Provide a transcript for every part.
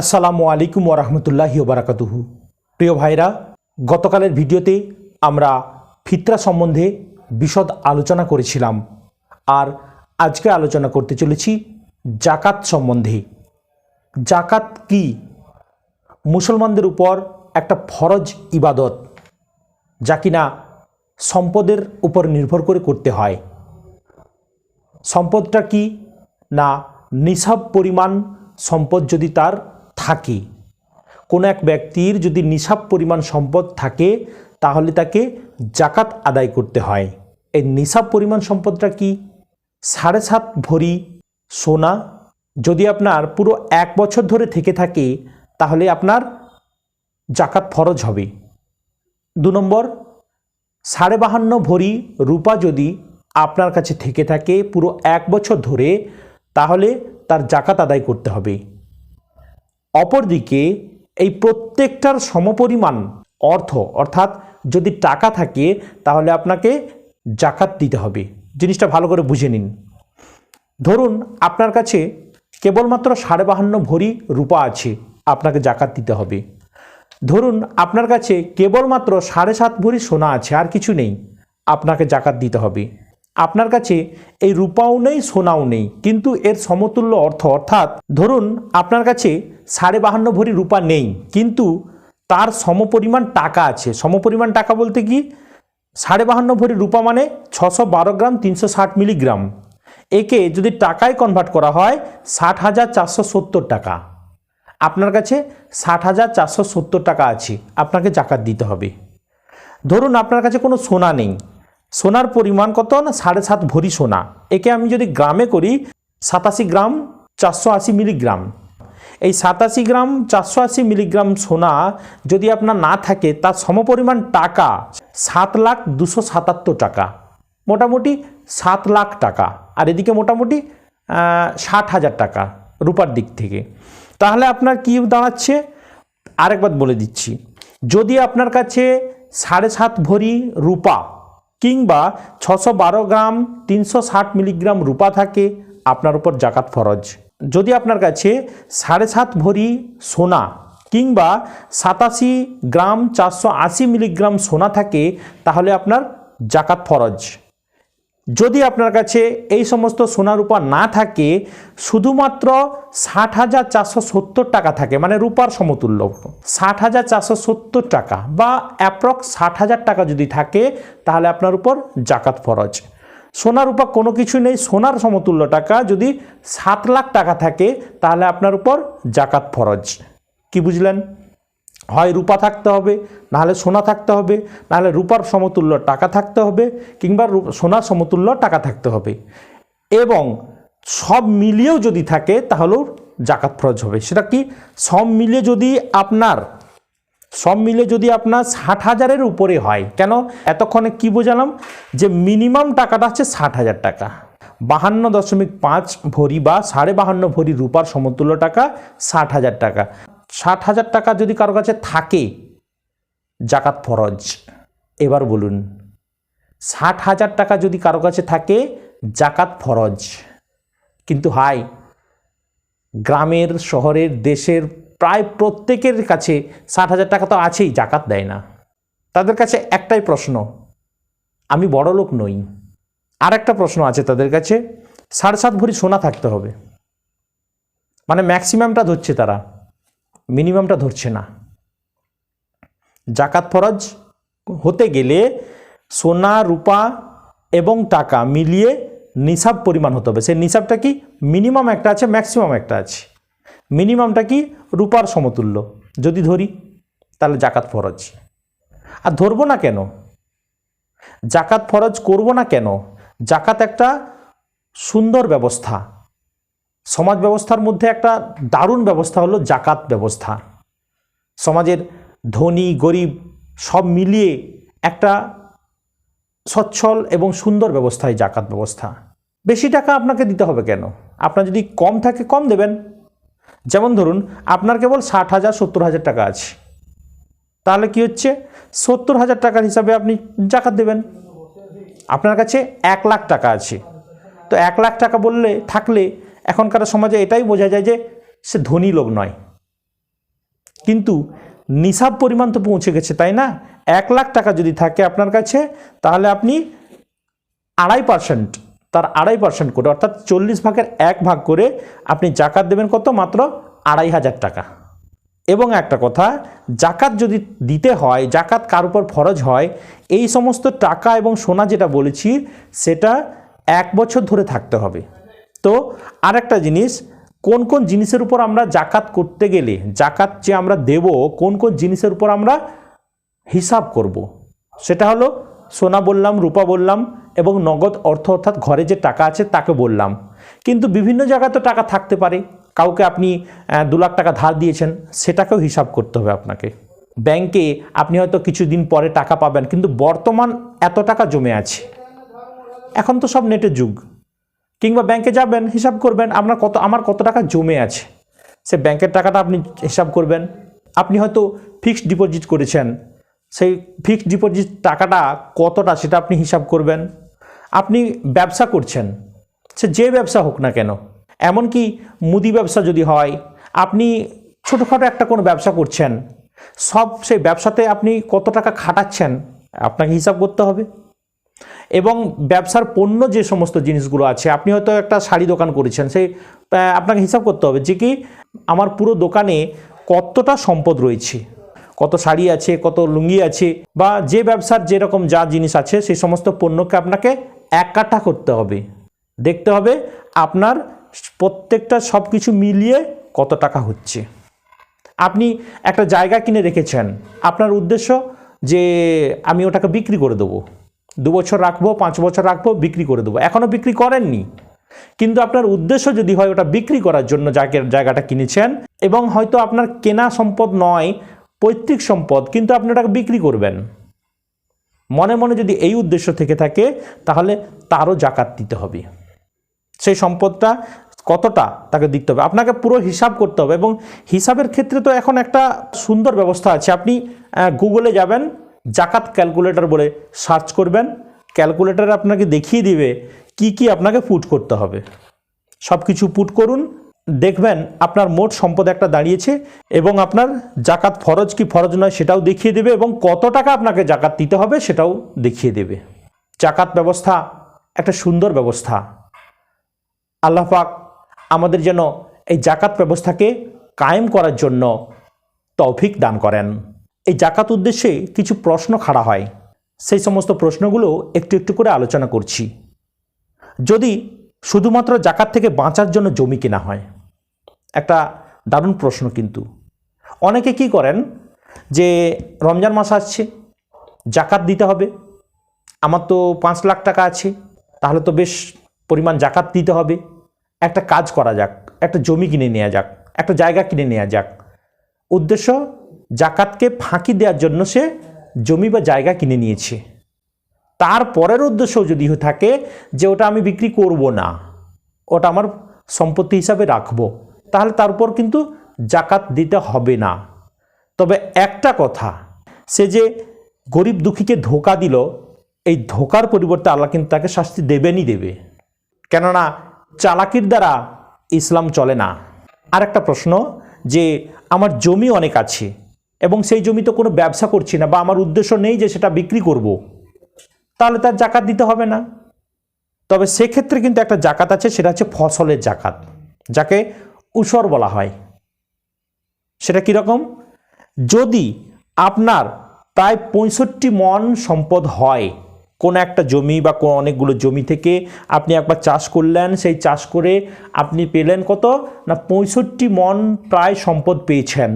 আসসালামু আলাইকুম ওরহমতুল্লাহি ওবরাকাতুহু প্রিয় ভাইরা, গতকালের ভিডিওতে আমরা ফিতরা সম্বন্ধে বিশদ আলোচনা করেছিলাম। আর আজকে আলোচনা করতে চলেছি জাকাত সম্বন্ধে। জাকাত কি? মুসলমানদের উপর একটা ফরজ ইবাদত, যা কিনা সম্পদের উপর নির্ভর করে করতে হয়। সম্পদটা কি? না, নিসাব পরিমাণ সম্পদ যদি তার থাকে। কোনো এক ব্যক্তির যদি নিসাব পরিমাণ সম্পদ থাকে, তাহলে তাকে জাকাত আদায় করতে হয়। এই নিসাব পরিমাণ সম্পদটা কি? সাড়ে সাত ভরি সোনা। যদি আপনার পুরো এক বছর ধরে থেকে থাকে, তাহলে আপনার জাকাত ফরজ হবে। দু নম্বর, সাড়ে বাহান্ন ভরি রূপা যদি আপনার কাছে থেকে থাকে পুরো এক বছর ধরে, তাহলে তার জাকাত আদায় করতে হবে। অপরদিকে এই প্রত্যেকটার সমপরিমাণ অর্থ, অর্থাৎ যদি টাকা থাকে, তাহলে আপনাকে জাকাত দিতে হবে। জিনিসটা ভালো করে বুঝে নিন। ধরুন আপনার কাছে কেবলমাত্র সাড়ে বাহান্ন ভরি রূপা আছে, আপনাকে জাকাত দিতে হবে। ধরুন আপনার কাছে কেবলমাত্র সাড়ে সাত ভরি সোনা আছে, আর কিছু নেই, আপনাকে জাকাত দিতে হবে। আপনার কাছে এই রূপাও নেই, সোনাও নেই। কিন্তু এর সমতুল্য অর্থ অর্থাৎ, ধরুন আপনার কাছে সাড়ে বাহান্ন ভরি রূপা নেই, কিন্তু তার সমপরিমাণ টাকা আছে। সমপরিমাণ টাকা বলতে কি? সাড়ে বাহান্ন ভরি রূপা মানে ছশো বারো গ্রাম তিনশো ষাট মিলিগ্রাম। একে যদি টাকায় কনভার্ট করা হয়, ষাট হাজার চারশো সত্তর টাকা। আপনার কাছে ষাট হাজার চারশো সত্তর টাকা আছে, আপনাকে জাকাত দিতে হবে। ধরুন আপনার কাছে কোনো সোনা নেই সোনার পরিমাণ কত? না সাড়ে সাত ভরি সোনা। একে আমি যদি গ্রামে করি, সাতাশি গ্রাম চারশো আশি মিলিগ্রাম। এই সাতাশি গ্রাম চারশো আশি মিলিগ্রাম সোনা যদি আপনার না থাকে, তার সমপরিমাণ টাকা সাত লাখ দুশো সাতাত্তর টাকা। মোটামুটি সাত লাখ টাকা। আর এদিকে মোটামুটি ষাট হাজার টাকা রূপার দিক থেকে। তাহলে আপনার কি দাঁড়াচ্ছে? আরেকবার বলে দিচ্ছি। যদি আপনার কাছে সাড়ে সাত ভরি রূপা কিংবা ছশো বারো গ্রাম, তিনশো ষাট মিলিগ্রাম রূপা থাকে, আপনার উপর জাকাত ফরজ। যদি আপনার কাছে সাড়ে সাত ভরি সোনা কিংবা সাতাশি গ্রাম, চারশো আশি মিলিগ্রাম সোনা থাকে, তাহলে আপনার জাকাত ফরজ। যদি আপনার কাছে এই সমস্ত সোনা রূপা না থাকে, শুধুমাত্র ষাট হাজার চারশো সত্তর টাকা থাকে মানে রূপার সমতুল্য। ষাট হাজার চারশো সত্তর টাকা বা অ্যাপ্রক্স ষাট হাজার টাকা যদি থাকে, তাহলে আপনার উপর জাকাত ফরজ। সোনা রূপা কোনো কিছু নেই, সোনার সমতুল্য টাকা যদি সাত লাখ টাকা থাকে, তাহলে আপনার উপর জাকাত ফরজ। কি বুঝলেন? হয় রূপা থাকতে হবে, নাহলে সোনা থাকতে হবে, নাহলে রূপার সমতুল্য টাকা থাকতে হবে, কিংবা সোনার সমতুল্য টাকা থাকতে হবে। এবং সব মিলিয়েও যদি থাকে তাহলেও জাকাত ফরজ হবে। সেটা কি? সব মিলিয়ে যদি আপনার, সব মিলে যদি আপনার ষাট হাজারের উপরে হয়, কেন? এতক্ষণে কি বোঝালাম? যে মিনিমাম টাকাটা হচ্ছে ষাট হাজার টাকা। বাহান্ন দশমিক পাঁচ ভরি বা সাড়ে বাহান্ন ভরি রূপার সমতুল্য টাকা ষাট হাজার টাকা। ষাট হাজার টাকা যদি কারও কাছে থাকে, জাকাত ফরজ। এবার বলুন, ষাট হাজার টাকা যদি কারও কাছে থাকে, জাকাত ফরজ। কিন্তু হাই, গ্রামের, শহরের, দেশের প্রায় প্রত্যেকের কাছে ষাট হাজার টাকা তো আছেই, জাকাত দেয় না। তাদের কাছে একটাই প্রশ্ন, আমি বড় লোক নই। আর একটা প্রশ্ন আছে তাদের কাছে, সাড়ে সাত ভরি সোনা থাকতে হবে। মানে ম্যাক্সিমামটা ধরছে তারা। মিনিমামটা ধরছে না। জাকাত ফরজ হতে গেলে সোনা, রূপা এবং টাকা মিলিয়ে নিসাব পরিমাণ হতে হবে। সেই নিসাবটা কি মিনিমাম একটা আছে, ম্যাক্সিমাম একটা আছে। মিনিমামটা কি রূপার সমতুল্য। যদি ধরি, তাহলে জাকাত ফরজ। আর ধরবো না কেন? জাকাত ফরজ করব না কেন? জাকাত একটা সুন্দর ব্যবস্থা। সমাজ ব্যবস্থার মধ্যে একটা দারুণ ব্যবস্থা হলো জাকাত ব্যবস্থা। সমাজের ধনী, গরিব সব মিলিয়ে একটা সচ্ছল এবং সুন্দর ব্যবস্থায় জাকাত ব্যবস্থা। বেশি টাকা আপনাকে দিতে হবে কেন? আপনার যদি কম থাকে কম দেবেন। যেমন ধরুন, আপনার কেবল ষাট হাজার, সত্তর হাজার টাকা আছে। তাহলে কি হচ্ছে? সত্তর হাজার টাকার হিসাবে আপনি জাকাত দেবেন। আপনার কাছে এক লাখ টাকা আছে। তো এক লাখ টাকা বললে, থাকলে এখনকার সমাজে এটাই বোঝা যায় যে সে ধনী লোক নয়। কিন্তু নিসাব পরিমাণ তো পৌঁছে গেছে, তাই না? এক লাখ টাকা যদি থাকে আপনার কাছে, তাহলে আপনি আড়াই পার্সেন্ট, তার আড়াই পার্সেন্ট করে, অর্থাৎ চল্লিশ ভাগের এক ভাগ করে আপনি জাকাত দেবেন কত? মাত্র আড়াই হাজার টাকা। এবং একটা কথা, জাকাত যদি দিতে হয়, জাকাত কার উপর ফরজ হয়, এই সমস্ত টাকা এবং সোনা যেটা বলেছি, সেটা এক বছর ধরে থাকতে হবে। তো আরেকটা জিনিস, কোন কোন জিনিসের উপর আমরা জাকাত করতে গেলে, জাকাত যে আমরা দেব, কোন কোন জিনিসের উপর আমরা হিসাব করব। সেটা হলো সোনা বললাম, রূপা বললাম এবং নগদ অর্থ অর্থাৎ ঘরে যে টাকা আছে তাকে বললাম। কিন্তু বিভিন্ন জায়গায় তো টাকা থাকতে পারে। কাউকে আপনি দু লাখ টাকা ধার দিয়েছেন, সেটাকেও হিসাব করতে হবে আপনাকে। ব্যাংকে আপনি হয়তো কিছুদিন পরে টাকা পাবেন, কিন্তু বর্তমান এত টাকা জমে আছে। এখন তো সব নেটের যুগ। কিংবা ব্যাংকে যাবেন, হিসাব করবেন আপনার কত, আমার কত টাকা জমে আছে। সে ব্যাংকের টাকাটা আপনি হিসাব করবেন। আপনি হয়তো ফিক্সড ডিপোজিট করেছেন। সেই ফিক্সড ডিপোজিট টাকাটা কতটা সেটা আপনি হিসাব করবেন। আপনি ব্যবসা করছেন। সে যে ব্যবসা হোক না কেন। এমনকি মুদি ব্যবসা যদি হয়, আপনি ছোটোখাটো একটা কোনো ব্যবসা করছেন, সব সেই ব্যবসাতে আপনি কত টাকা খাটাচ্ছেন, আপনাকে হিসাব করতে হবে। এবং ব্যবসার পণ্য যে সমস্ত জিনিসগুলো আছে, আপনি হয়তো একটা শাড়ি দোকান করেছেন, সেই আপনাকে হিসাব করতে হবে যে কি আমার পুরো দোকানে কতটা সম্পদ রয়েছে, কত শাড়ি আছে, কত লুঙ্গি আছে, বা যে ব্যবসার যেরকম যা জিনিস আছে, সেই সমস্ত পণ্যকে আপনাকে এক কাঠা করতে হবে। দেখতে হবে আপনার প্রত্যেকটা সব কিছু মিলিয়ে কত টাকা হচ্ছে। আপনি একটা জায়গা কিনে রেখেছেন, আপনার উদ্দেশ্য যে আমি ওটাকে বিক্রি করে দেবো। দু বছর রাখব, পাঁচ বছর রাখব, বিক্রি করে দেবো। এখনও বিক্রি করেননি। কিন্তু আপনার উদ্দেশ্য যদি হয় ওটা বিক্রি করার জন্য জায়গা জায়গাটা কিনেছেন, এবং হয়তো আপনার কেনা সম্পদ নয়, পৈতৃক সম্পদ, কিন্তু আপনি ওটাকে বিক্রি করবেন। মনে মনে যদি এই উদ্দেশ্য থেকে থাকে, তাহলে তারও জাকাত দিতে হবে। সেই সম্পদটা কতটা, তাকে দিতে হবে। আপনাকে পুরো হিসাব করতে হবে, এবং হিসাবের ক্ষেত্রে তো এখন একটা সুন্দর ব্যবস্থা আছে। আপনি গুগলে যাবেন জাকাত ক্যালকুলেটর বলে সার্চ করবেন। ক্যালকুলেটর আপনাকে দেখিয়ে দিবে কি কি আপনাকে পুট করতে হবে। সব কিছু পুট করুন, দেখবেন আপনার মোট সম্পদ একটা দাঁড়িয়েছে এবং আপনার জাকাত ফরজ কি ফরজ নয় সেটাও দেখিয়ে দেবে এবং কত টাকা আপনাকে জাকাত দিতে হবে সেটাও দেখিয়ে দেবে। জাকাত ব্যবস্থা একটা সুন্দর ব্যবস্থা। আল্লাহ পাক আমাদের যেন এই জাকাত ব্যবস্থাকে কায়েম করার জন্য তৌফিক দান করেন। এই জাকাত উদ্দেশ্যে কিছু প্রশ্ন খাড়া হয়। সেই সমস্ত প্রশ্নগুলো একটু একটু করে আলোচনা করছি। যদি শুধুমাত্র জাকাত থেকে বাঁচার জন্য জমি কেনা হয়, একটা দারুণ প্রশ্ন কিন্তু। অনেকে কি করেন যে, রমজান মাস আসছে, জাকাত দিতে হবে, আমার তো পাঁচ লাখ টাকা আছে, তাহলে তো বেশ পরিমাণ জাকাত দিতে হবে। একটা কাজ করা যাক, একটা জমি কিনে নেওয়া যাক, একটা জায়গা কিনে নেওয়া যাক। উদ্দেশ্য জাকাতকে ফাঁকি দেওয়ার জন্য সে জমি বা জায়গা কিনে নিয়েছে। তারপরের উদ্দেশ্য যদি থাকে যে ওটা আমি বিক্রি করব না, ওটা আমার সম্পত্তি হিসাবে রাখব, তাহলে তার উপর কিন্তু জাকাত দিতে হবে না। তবে একটা কথা, সে যে গরিব দুঃখীকে ধোকা দিল, এই ধোকার পরিবর্তে আল্লাহ কিন্তু তাকে শাস্তি দেবেনই দেবে। কেননা চালাকির দ্বারা ইসলাম চলে না। আর একটা প্রশ্ন, যে আমার জমি অনেক আছে এবং সেই জমি তো কোনো ব্যবসা করছি না বা আমার উদ্দেশ্য নেই যে সেটা বিক্রি করব। তাহলে তার জাকাত দিতে হবে না। তবে সেক্ষেত্রে কিন্তু একটা জাকাত আছে, সেটা হচ্ছে ফসলের জাকাত, যাকে উসর বলা হয়। সেটা কীরকম যদি আপনার প্রায় পঁয়ষট্টি মন সম্পদ হয়, কোন একটা জমি বা কোনো অনেকগুলো জমি থেকে আপনি একবার চাষ করলেন, সেই চাষ করে আপনি পেলেন কত? না পঁয়ষট্টি মন প্রায় সম্পদ পেয়েছেন,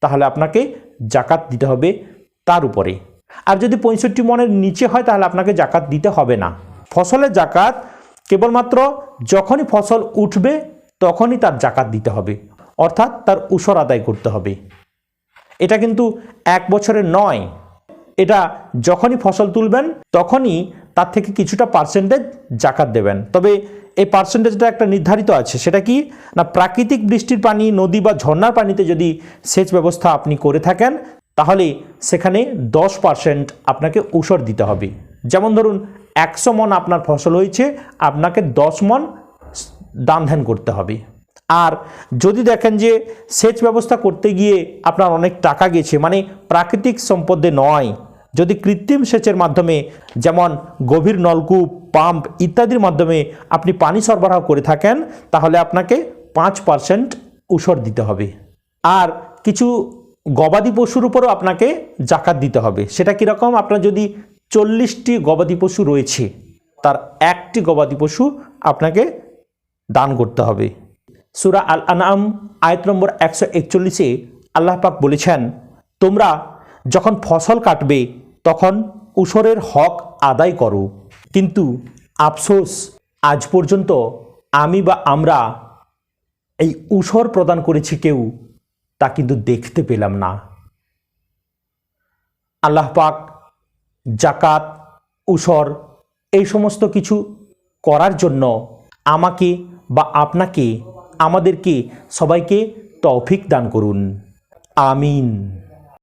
তাহলে আপনাকে জাকাত দিতে হবে তার উপরে। আর যদি পঁয়ষট্টি মনের নিচে হয়, তাহলে আপনাকে জাকাত দিতে হবে না। ফসলের জাকাত কেবলমাত্র যখনই ফসল উঠবে, তখনই তার জাকাত দিতে হবে। অর্থাৎ তার উসর আদায় করতে হবে। এটা কিন্তু এক বছরের নয়। এটা যখনই ফসল তুলবেন, তখনই তার থেকে কিছুটা পার্সেন্টেজ জাকাত দেবেন। তবে এই পার্সেন্টেজটা একটা নির্ধারিত আছে। সেটা কি? না, প্রাকৃতিক বৃষ্টির পানি, নদী বা ঝর্ণার পানিতে যদি সেচ ব্যবস্থা আপনি করে থাকেন, তাহলে সেখানে দশ পার্সেন্ট আপনাকে উসর দিতে হবে। যেমন ধরুন, একশো মন আপনার ফসল হয়েছে, আপনাকে দশ মন দান ধ্যান করতে হবে। আর যদি দেখেন যে সেচ ব্যবস্থা করতে গিয়ে আপনার অনেক টাকা গেছে মানে প্রাকৃতিক সম্পদে নয় যদি কৃত্রিম সেচের মাধ্যমে যেমন গভীর নলকূপ, পাম্প ইত্যাদির মাধ্যমে আপনি পানি সরবরাহ করে থাকেন, তাহলে আপনাকে পাঁচ পার্সেন্ট উসর দিতে হবে। আর কিছু গবাদি পশুর উপরও আপনাকে জাকাত দিতে হবে। সেটা কীরকম আপনার যদি চল্লিশটি গবাদি পশু রয়েছে, তার একটি গবাদি পশু আপনাকে দান করতে হবে। সুরা আল আনাম আয়ত নম্বর একশো একচল্লিশে আল্লাহ পাক বলেছেন, তোমরা যখন ফসল কাটবে, তখন উসরের হক আদায় করো। কিন্তু আফসোস, আজ পর্যন্ত আমি বা আমরা এই উসর প্রদান করেছি কেউ, তা কিন্তু দেখতে পেলাম না। আল্লাহ পাক জাকাত উসর, এই সমস্ত কিছু করার জন্য আমাকে বা আপনাকে, আমাদেরকে সবাইকে তৌফিক দান করুন। আমিন।